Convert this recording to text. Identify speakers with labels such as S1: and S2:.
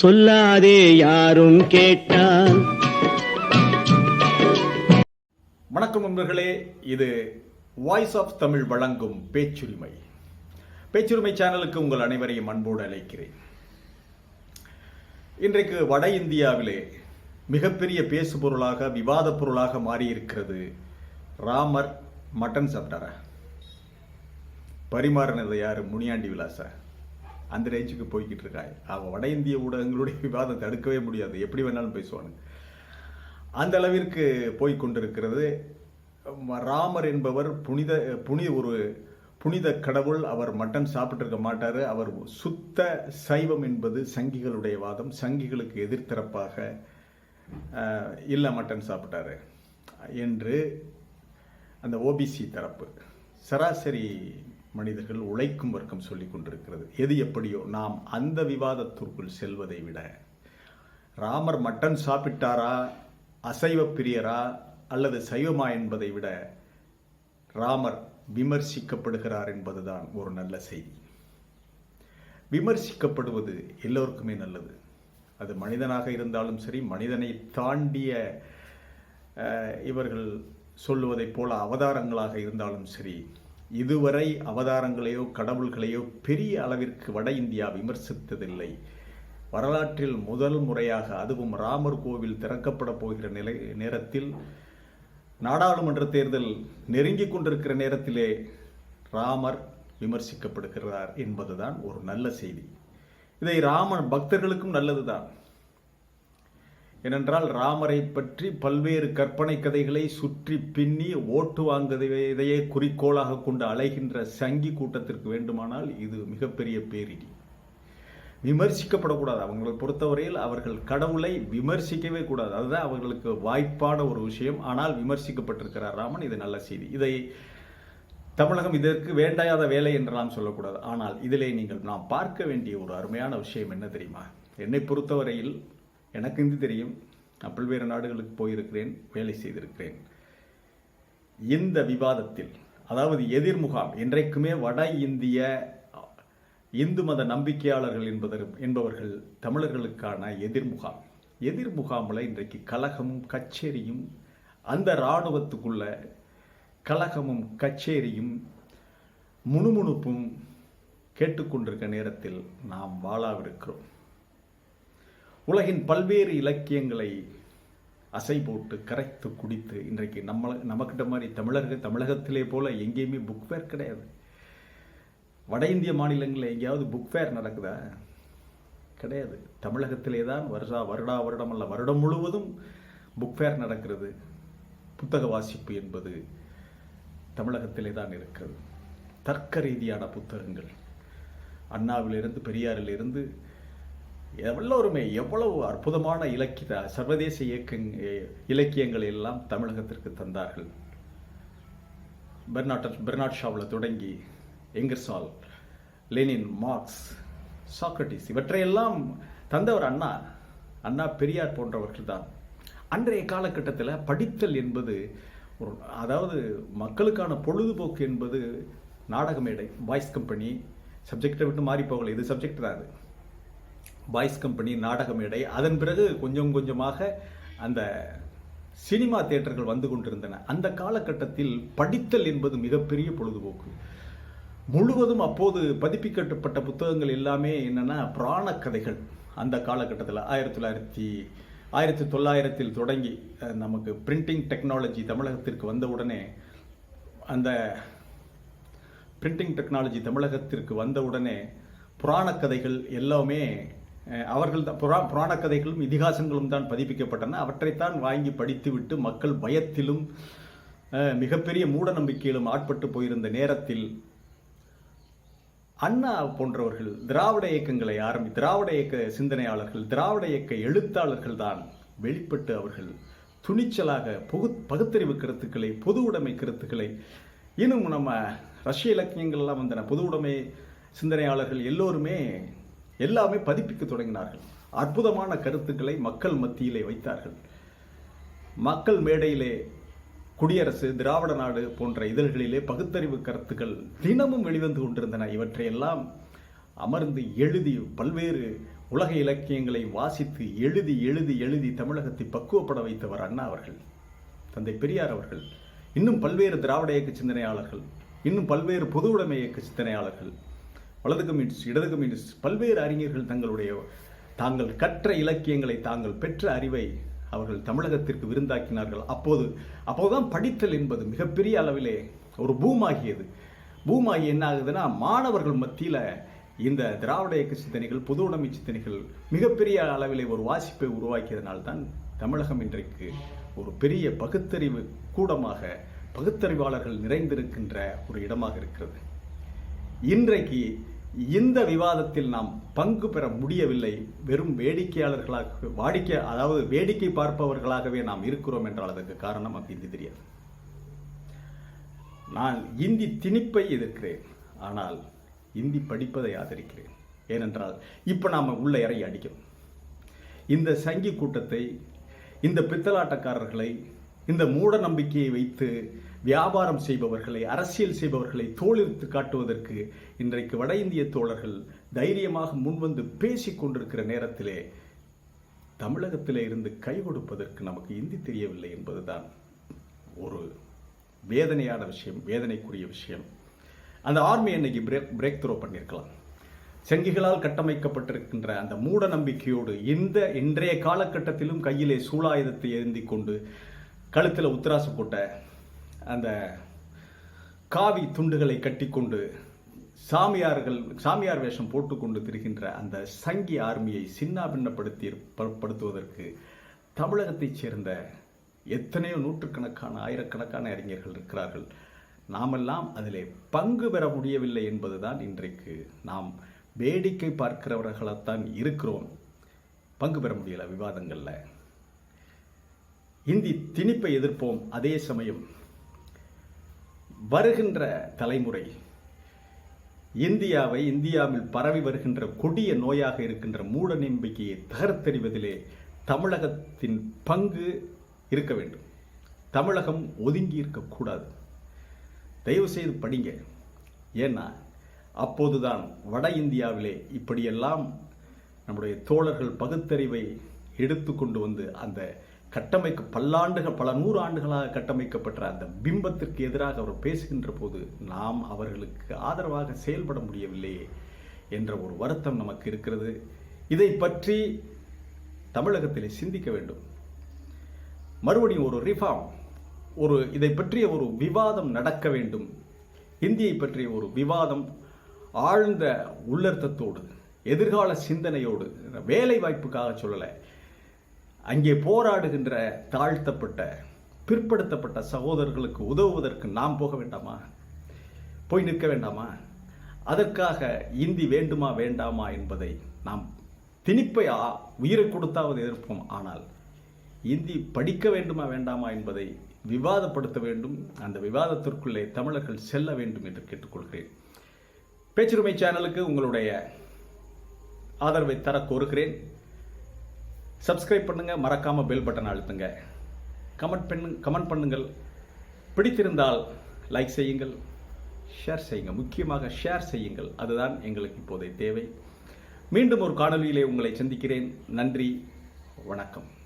S1: சொல்லாதே யாரும் கேட்டால்.
S2: வணக்கம் நண்பர்களே இது வாய்ஸ் ஆஃப் தமிழ் வழங்கும் பேச்சுரிமை. பேச்சுரிமை சேனலுக்கு உங்கள் அனைவரையும் அன்போடு அழைக்கிறேன். இன்றைக்கு வட இந்தியாவிலே மிகப்பெரிய பேசு பொருளாக விவாத பொருளாக மாறியிருக்கிறது ராமர் மட்டன் சாப்பிட்டாரா? பரிமாறினது யார்? முனியாண்டி விலாசா? அந்த ரேஞ்சுக்கு போய்கிட்டு இருக்காய் அவன் வட இந்திய ஊடகங்களுடைய விவாதம் தடுக்கவே முடியாது. எப்படி வேணாலும் பேசுவானு அந்த அளவிற்கு போய் கொண்டிருக்கிறது. ராமர் என்பவர் புனித புனித ஒரு புனித கடவுள். அவர் மட்டன் சாப்பிட்டிருக்க மாட்டார். அவர் சுத்த சைவம் என்பது சங்கிகளுடைய வாதம். சங்கிகளுக்கு எதிர்த்தரப்பாக இல்லை மட்டன் சாப்பிட்டாரு என்று அந்த ஓபிசி தரப்பு. சராசரி மனிதர்கள் உழைக்கும் வர்க்கம் சொல்லி கொண்டிருக்கிறது. எது எப்படியோ நாம் அந்த விவாதத்திற்குள் செல்வதை விட ராமர் மட்டன் சாப்பிட்டாரா அசைவ பிரியரா அல்லது சைவமா என்பதை விட ராமர் விமர்சிக்கப்படுகிறார் என்பதுதான் ஒரு நல்ல செய்தி. விமர்சிக்கப்படுவது எல்லோருக்குமே நல்லது. அது மனிதனாக இருந்தாலும் சரி மனிதனை தாண்டிய இவர்கள் சொல்லுவதைப் போல அவதாரங்களாக இருந்தாலும் சரி இதுவரை அவதாரங்களையோ கடவுள்களையோ பெரிய அளவிற்கு வட இந்தியா விமர்சித்ததில்லை. வரலாற்றில் முதல் முறையாக அதுவும் ராமர் கோவில் திறக்கப்பட போகிற நிலை நேரத்தில் நாடாளுமன்ற தேர்தல் நெருங்கிக் கொண்டிருக்கிற நேரத்திலே ராமர் விமர்சிக்கப்படுகிறார் என்பதுதான் ஒரு நல்ல செய்தி. இதை ராமன் பக்தர்களுக்கும் நல்லதுதான். ஏனென்றால் ராமரை பற்றி பல்வேறு கற்பனை கதைகளை சுற்றி பின்னி ஓட்டு வாங்குவதையே குறிக்கோளாக கொண்டு அலைகின்ற சங்கி கூட்டத்திற்கு வேண்டுமானால் இது மிகப்பெரிய பேரிடி. விமர்சிக்கப்படக்கூடாது. அவங்களை பொறுத்தவரையில் அவர்கள் கடவுளை விமர்சிக்கவே கூடாது. அதுதான் அவர்களுக்கு வாய்ப்பான ஒரு விஷயம். ஆனால் விமர்சிக்கப்பட்டிருக்கிறார் ராமன் இது நல்ல செய்தி. இதை தமிழகம் இதற்கு வேண்டாத வேலை என்று நாம் சொல்லக்கூடாது. ஆனால் இதிலே நீங்கள் நாம் பார்க்க வேண்டிய ஒரு அருமையான விஷயம் என்ன தெரியுமா? என்னை பொறுத்தவரையில் எனக்கு இந்தி தெரியும் நான் பல்வேறு நாடுகளுக்கு போயிருக்கிறேன் வேலை செய்திருக்கிறேன். இந்த விவாதத்தில் அதாவது எதிர்முகாம் என்றைக்குமே வட இந்திய இந்து மத நம்பிக்கையாளர்கள் என்பதர் என்பவர்கள் தமிழர்களுக்கான எதிர்முகாம் எதிர்முகாமில் இன்றைக்கு கலகமும் கச்சேரியும் அந்த இராணுவத்துக்குள்ள கலகமும் கச்சேரியும் முணுமுணுப்பும் கேட்டுக்கொண்டிருக்க நேரத்தில் நாம் வாழாவிருக்கிறோம். உலகின் பல்வேறு இலக்கியங்களை அசை போட்டு கரைத்து குடித்து இன்றைக்கு நம்ம நமக்கிட்ட மாதிரி தமிழர்கள் தமிழகத்திலே போல எங்கேயுமே புக் ஃபேர் கிடையாது. வட இந்திய மாநிலங்களில் எங்கேயாவது புக் ஃபேர் நடக்குதா? கிடையாது. தமிழகத்திலே தான் வருஷா வருடா வருடம் அல்ல வருடம் முழுவதும் புக் ஃபேர் நடக்கிறது. புத்தக வாசிப்பு என்பது தமிழகத்திலே தான் இருக்கிறது. தர்க்க ரீதியான புத்தகங்கள். அண்ணாவிலிருந்து பெரியாரிலிருந்து எல்லோருமே எவ்வளவு அற்புதமான இலக்கிய சர்வதேச இயக்க இலக்கியங்களை எல்லாம் தமிழகத்திற்கு தந்தார்கள். பெர்னாட் பெர்னாட் ஷாவில் தொடங்கி எங்கர்சால் லெனின் மார்க்ஸ் சாக்ரட்டிஸ் இவற்றையெல்லாம் தந்தவர் அண்ணா. அண்ணா பெரியார் போன்றவர்கள் தான். அன்றைய காலகட்டத்தில் படித்தல் என்பது ஒரு அதாவது மக்களுக்கான பொழுதுபோக்கு என்பது நாடக மேடை வாய்ஸ் கம்பெனி சப்ஜெக்டை விட்டு மாறி போகல. இது சப்ஜெக்ட் தான் அது. பாய்ஸ் கம்பெனி நாடக மேடை அதன் பிறகு கொஞ்சம் கொஞ்சமாக அந்த சினிமா தேட்டர்கள் வந்து கொண்டிருந்தன. அந்த காலகட்டத்தில் படித்தல் என்பது மிகப்பெரிய பொழுதுபோக்கு. முழுவதும் அப்போது பதிப்பிக்கப்பட்ட புத்தகங்கள் எல்லாமே என்னென்னா புராண கதைகள். அந்த காலகட்டத்தில் ஆயிரத்தி தொள்ளாயிரத்தி ஆயிரத்தி தொள்ளாயிரத்தில் தொடங்கி நமக்கு பிரிண்டிங் டெக்னாலஜி தமிழகத்திற்கு வந்தவுடனே அந்த பிரிண்டிங் டெக்னாலஜி தமிழகத்திற்கு வந்தவுடனே புராண கதைகள் எல்லாமே அவர்கள் தான் புரா புராண கதைகளும் இதிகாசங்களும் தான் பதிப்பிக்கப்பட்டன. அவற்றைத்தான் வாங்கி படித்துவிட்டு மக்கள் பயத்திலும் மிகப்பெரிய மூட நம்பிக்கையிலும் ஆட்பட்டு போயிருந்த நேரத்தில் அண்ணா போன்றவர்கள் திராவிட இயக்கங்களை ஆரம்பி திராவிட இயக்க சிந்தனையாளர்கள் திராவிட இயக்க எழுத்தாளர்கள் தான் வெளிப்பட்டு அவர்கள் துணிச்சலாக புகு பகுத்தறிவு கருத்துக்களை பொது உடைமை கருத்துக்களை இன்னும் நம்ம ரஷ்ய இலக்கியங்கள் எல்லாம் வந்தன. பொது உடைமை சிந்தனையாளர்கள் எல்லோருமே எல்லாமே பதிப்பிக்க தொடங்கினார்கள். அற்புதமான கருத்துக்களை மக்கள் மத்தியிலே வைத்தார்கள். மக்கள் மேடையிலே குடியரசு திராவிட நாடு போன்ற இதழ்களிலே பகுத்தறிவு கருத்துக்கள் தினமும் வெளிவந்து கொண்டிருந்தன. இவற்றையெல்லாம் அமர்ந்து எழுதி பல்வேறு உலக இலக்கியங்களை வாசித்து எழுதி எழுதி எழுதி தமிழகத்தை பக்குவப்பட வைத்தவர் அண்ணா அவர்கள் தந்தை பெரியார் அவர்கள் இன்னும் பல்வேறு திராவிட இயக்க சிந்தனையாளர்கள் இன்னும் பல்வேறு பொது உடைமை இயக்க சிந்தனையாளர்கள் வலது கம்யூனிஸ்ட் இடது கம்யூனிஸ்ட் பல்வேறு அறிஞர்கள் தங்களுடைய தாங்கள் கற்ற இலக்கியங்களை தாங்கள் பெற்ற அறிவை அவர்கள் தமிழகத்திற்கு விருந்தாக்கினார்கள். அப்போது அப்போதுதான் படித்தல் என்பது மிகப்பெரிய அளவிலே ஒரு பூமாகியது. பூமாகி என்ன ஆகுதுன்னா மாணவர்கள் மத்தியில் இந்த திராவிட இயக்க சிந்தனைகள் பொது உடைமை சிந்தனைகள் மிகப்பெரிய அளவிலே ஒரு வாசிப்பை உருவாக்கியதனால்தான் தமிழகம் இன்றைக்கு ஒரு பெரிய பகுத்தறிவு கூடமாக பகுத்தறிவாளர்கள் நிறைந்திருக்கின்ற ஒரு இடமாக இருக்கிறது. இன்றைக்கு இந்த விவாதத்தில் நாம் பங்கு பெற முடியவில்லை. வெறும் வேடிக்கையாளர்களாக வாடிக்கை அதாவது வேடிக்கை பார்ப்பவர்களாகவே நாம் இருக்கிறோம் என்றால் அதற்கு காரணம் நமக்கு இந்தி தெரியாது. நான் இந்தி திணிப்பை எதிர்க்கிறேன். ஆனால் இந்தி படிப்பதை ஆதரிக்கிறேன். ஏனென்றால் இப்போ நாம் உள்ள இறைய அடிக்கிறோம். இந்த சங்கி கூட்டத்தை இந்த பித்தலாட்டக்காரர்களை இந்த மூட நம்பிக்கையை வைத்து வியாபாரம் செய்பவர்களை அரசியல் செய்பவர்களை தோளிர்த்து காட்டுவதற்கு இன்றைக்கு வட இந்திய தோழர்கள் தைரியமாக முன்வந்து பேசிக் கொண்டிருக்கிற நேரத்திலே தமிழகத்திலே இருந்து கை கொடுப்பதற்கு நமக்கு இந்தி தெரியவில்லை என்பதுதான் ஒரு வேதனையான விஷயம் வேதனைக்குரிய விஷயம். அந்த ஆர்மி இன்னைக்கு பிரேக் பிரேக் த்ரோ பண்ணியிருக்கலாம் சங்கிகளால் கட்டமைக்கப்பட்டிருக்கின்ற அந்த மூட நம்பிக்கையோடு இந்த இன்றைய காலகட்டத்திலும் கையிலே சூலாயுதத்தை ஏந்தி கொண்டு கழுத்தில் உத்தராசு போட்ட அந்த காவி துண்டுகளை கட்டிக்கொண்டு சாமியார்கள் சாமியார் வேஷம் போட்டுக்கொண்டு திரிகின்ற அந்த சங்கி ஆர்மியை சின்னாபின்னப்படுத்தி படுத்துவதற்கு தமிழகத்தைச் சேர்ந்த எத்தனையோ நூற்றுக்கணக்கான ஆயிரக்கணக்கான அறிஞர்கள் இருக்கிறார்கள். நாமெல்லாம் அதிலே பங்கு பெற முடியவில்லை என்பதுதான் இன்றைக்கு நாம் வேடிக்கை பார்க்கிறவர்களாகத்தான் இருக்கிறோம். பங்கு பெற முடியலை விவாதங்களில். இந்தி திணிப்பை எதிர்ப்போம் அதே சமயம் வருகின்ற தலைமுறை இந்தியாவை இந்தியாவில் பரவி வருகின்ற கொடிய நோயாக இருக்கின்ற மூட நம்பிக்கையை தகர்த்தெறிவதிலே தமிழகத்தின் பங்கு இருக்க வேண்டும். தமிழகம் ஒதுங்கி இருக்கக்கூடாது. தயவு செய்து படிங்க. ஏன்னா அப்போதுதான் வட இந்தியாவிலே இப்படியெல்லாம் நம்முடைய தோழர்கள் பகுத்தறிவை எடுத்து கொண்டு வந்து அந்த கட்டமைக்க பல்லாண்டுகள் பல நூறு ஆண்டுகளாக கட்டமைக்கப்பட்ட அந்த பிம்பத்திற்கு எதிராக அவர் பேசுகின்ற போது நாம் அவர்களுக்கு ஆதரவாக செயல்பட முடியவில்லையே என்ற ஒரு வருத்தம் நமக்கு இருக்கிறது. இதை பற்றி தமிழகத்திலே சிந்திக்க வேண்டும். மறுபடியும் ஒரு ரிஃபார்ம் ஒரு இதை பற்றிய ஒரு விவாதம் நடக்க வேண்டும். இந்தியை பற்றிய ஒரு விவாதம் ஆழ்ந்த உள்ளர்த்தத்தோடு எதிர்கால சிந்தனையோடு வேலை வாய்ப்புக்காக சொல்லலை. அங்கே போராடுகின்ற தாழ்த்தப்பட்ட பிற்படுத்தப்பட்ட சகோதரர்களுக்கு உதவுவதற்கு நாம் போக வேண்டாமா? போய் நிற்க வேண்டாமா? அதற்காக இந்தி வேண்டுமா வேண்டாமா என்பதை நாம் திணிப்பை ஆ- உயிரை கொடுத்தாவது எதிர்ப்போம். ஆனால் இந்தி படிக்க வேண்டுமா வேண்டாமா என்பதை விவாதப்படுத்த வேண்டும். அந்த விவாதத்திற்குள்ளே தமிழர்கள் செல்ல வேண்டும் என்று கேட்டுக்கொள்கிறேன். பேச்சுரிமை சேனலுக்கு உங்களுடைய ஆதரவை தர கோருகிறேன். சப்ஸ்கிரைப் பண்ணுங்கள் மறக்காமல் பெல் பட்டன் அழுத்துங்க. கமெண்ட் பண்ணு கமெண்ட் பண்ணுங்கள். பிடித்திருந்தால் லைக் செய்யுங்கள். ஷேர் செய்யுங்க. முக்கியமாக ஷேர் செய்யுங்கள். அதுதான் எங்களுக்கு இப்போதைய தேவை. மீண்டும் ஒரு காணொளியிலே உங்களை சந்திக்கிறேன். நன்றி. வணக்கம்.